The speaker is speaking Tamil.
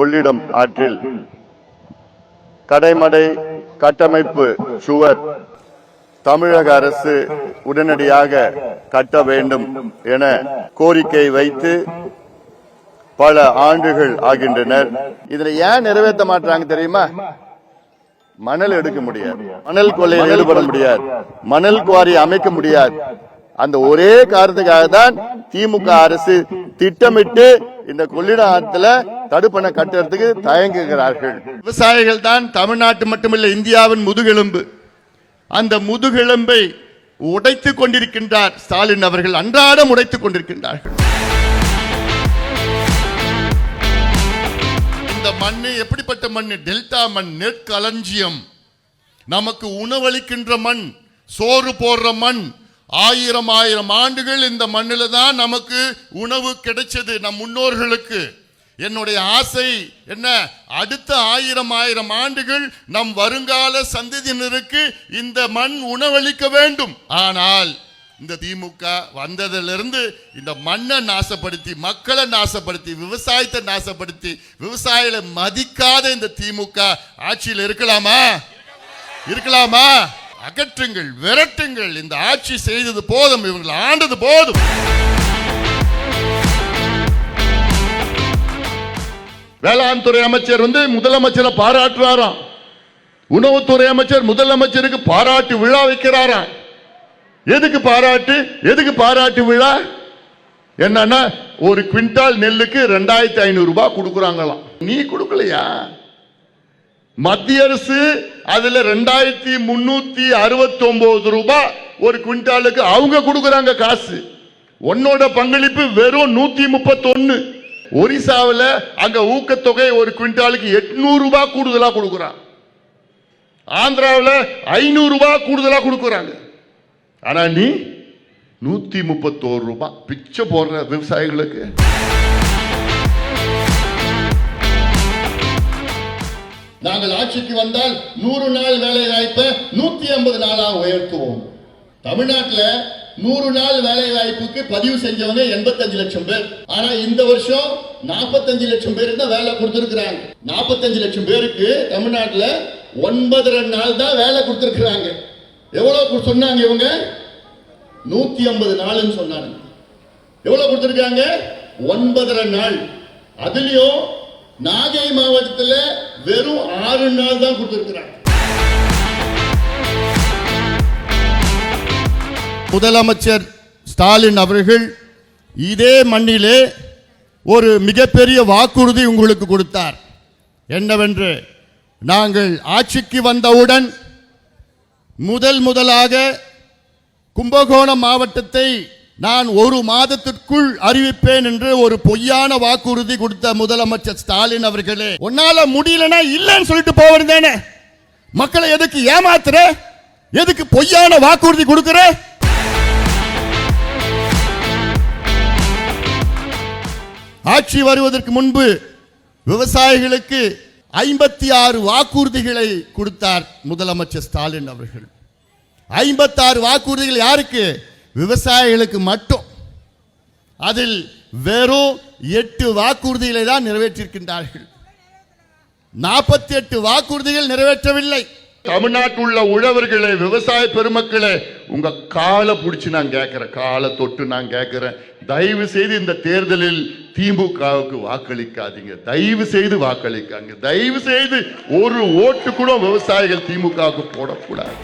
கொள்ளிடம் ஆற்றில். கடைமடை கட்டமைப்பு சுவர் தமிழக அரசு உடனடியாக கட்ட வேண்டும் என கோரிக்கை வைத்து பல ஆண்டுகள் ஆகின்றனர். இதுல ஏன் நிறைவேற்ற மாட்டாங்க தெரியுமா? மணல் எடுக்க முடியாது. மணல் கொள்ளையில் ஈடுபட முடியாது. மணல் குவாரி அமைக்க முடியாது. அந்த ஒரே காரணத்துக்காக தான் திமுக அரசு திட்டமிட்டு இந்த கொள்ளிட ஆற்றுல தடுப்பணை கட்டுறதுக்கு தயங்குகிறார்கள். விவசாயிகள் தான் தமிழ்நாட்டு மட்டுமல்ல இந்தியாவின் முதுகெலும்பு. அந்த முதுகெலும்பை உடைத்துக் கொண்டிருக்கின்றார் ஸ்டாலின் அவர்கள். அன்றாடம் உடைத்துக் கொண்டிருக்கின்றார்கள். இந்த மண்ணு எப்படிப்பட்ட மண் டெல்டா மண் நெற்களஞ்சியம். நமக்கு உணவளிக்கின்ற மண் சோறு போடுற மண். ஆயிரம் ஆயிரம் ஆண்டுகள் இந்த மண்ணில் தான் நமக்கு உணவு கிடைச்சது நம் முன்னோர்களுக்கு. என்னுடைய ஆசை என்ன? அடுத்த ஆயிரம் ஆயிரம் ஆண்டுகள் நம் வருங்கால சந்ததியினருக்கு இந்த மண் உணவளிக்க வேண்டும். ஆனால் இந்த திமுக வந்ததிலிருந்து இந்த மண்ணை நாசப்படுத்தி மக்களை நாசப்படுத்தி விவசாயத்தை நாசப்படுத்தி விவசாயிகளை மதிக்காத இந்த திமுக ஆட்சியில் இருக்கலாமா? இருக்கலாமா? அகற்றுங்கள் விரட்டுங்கள். இந்த ஆட்சி செய்தது போதும் இவர்கள் ஆண்டது போதும். வேளாண் துறை அமைச்சர் வந்து முதலமைச்சரை பாராட்டுறாராம். உணவுத்துறை அமைச்சர் முதலமைச்சருக்கு பாராட்டு விழா வைக்கிறாராம். எதுக்கு பாராட்டு? எதுக்கு பாராட்டு விழா? என்னன்னா ஒரு குவிண்டால் நெல்லுக்கு ரெண்டாயிரத்தி ஐநூறு ரூபாய் கொடுக்குறாங்களாம். நீ கொடுக்கலையா? மத்திய அரசு அதுல ரெண்டாயிரத்தி முன்னூத்தி அறுபத்தி ஒன்பது ரூபாய் ஒரு குவிண்டாலுக்கு அவங்க கொடுக்குறாங்க காசு. உன்னோட பங்களிப்பு வெறும் நூத்தி முப்பத்தொன்னு. ஒரிசாவில் அங்க ஊக்கத்தொகை ஒரு குவிண்டாலுக்கு எட்நூறு ரூபாய் கூடுதலா கொடுக்கறான். ஆந்திராவில் ஐநூறு ரூபாய் கூடுதலா கொடுக்கறாங்க. ஆனா நீ நூத்தி முப்பத்தோரு ரூபாய் பிச்சை போடுற விவசாயிகளுக்கு. நாங்கள் ஆட்சிக்கு வந்தால் நூறு நாள் வேலை வாய்ப்பை நூத்தி ஐம்பது நாளாக உயர்த்துவோம். தமிழ்நாட்டில் நூறு நாள் வேலை வாய்ப்புக்கு பதிவு செஞ்சவங்க எண்பத்தஞ்சு லட்சம் பேர். ஆனா இந்த வருஷம் நாற்பத்தஞ்சு லட்சம் பேருக்கு தான் வேலை கொடுத்துருக்குறாங்க. நாற்பத்தஞ்சு லட்சம் பேருக்கு தமிழ்நாட்டில் ஒன்பதரை நாள் தான் வேலை கொடுத்துருக்குறாங்க. எவ்வளவு சொன்னாங்க இவங்க? நூத்தி ஐம்பது நாள்னு சொன்னாங்க. எவ்வளவு கொடுத்துருக்காங்க? ஒன்பதரை நாள். அதுலயும் நாகை மாவட்டத்தில் வெறும் ஆறு நாள் தான் கொடுத்துருக்குறாங்க. முதலமைச்சர் ஸ்டாலின் அவர்கள் இதே மண்ணிலே ஒரு மிகப்பெரிய வாக்குறுதி உங்களுக்கு கொடுத்தார். என்னவென்று நாங்கள் ஆட்சிக்கு வந்தவுடன் முதல் முதலாக கும்பகோணம் மாவட்டத்தை நான் ஒரு மாதத்திற்குள் அறிவிப்பேன் என்று ஒரு பொய்யான வாக்குறுதி கொடுத்த முதலமைச்சர் ஸ்டாலின் அவர்களே உன்னால முடியலன்னா இல்லைன்னு சொல்லிட்டு போவதுதானே? மக்களை எதுக்கு ஏமாத்துற? எதுக்கு பொய்யான வாக்குறுதி கொடுக்குற? ஆட்சி வருவதற்கு முன்பு விவசாயிகளுக்கு ஐம்பத்தி ஆறு வாக்குறுதிகளை கொடுத்தார் முதலமைச்சர் ஸ்டாலின் அவர்கள். ஐம்பத்தாறு வாக்குறுதிகள் யாருக்கு? விவசாயிகளுக்கு மட்டும். அதில் வெறும் எட்டு வாக்குறுதிகளை தான் நிறைவேற்றிருக்கின்றார்கள் நாற்பத்தி எட்டு வாக்குறுதிகள் நிறைவேற்றவில்லை. தமிழ்நாட்டில் உள்ள உழவர்களே விவசாய பெருமக்களே உங்க காலை பிடிச்சி நான் கேட்கிறேன் காலை தொட்டு நான் கேட்கிறேன் தயவு செய்து இந்த தேர்தலில் திமுகவுக்கு வாக்களிக்காதீங்க. தயவு செய்து வாக்களிக்காங்க. தயவு செய்து ஒரு ஓட்டு கூட விவசாயிகள் திமுகவுக்கு போடக்கூடாது.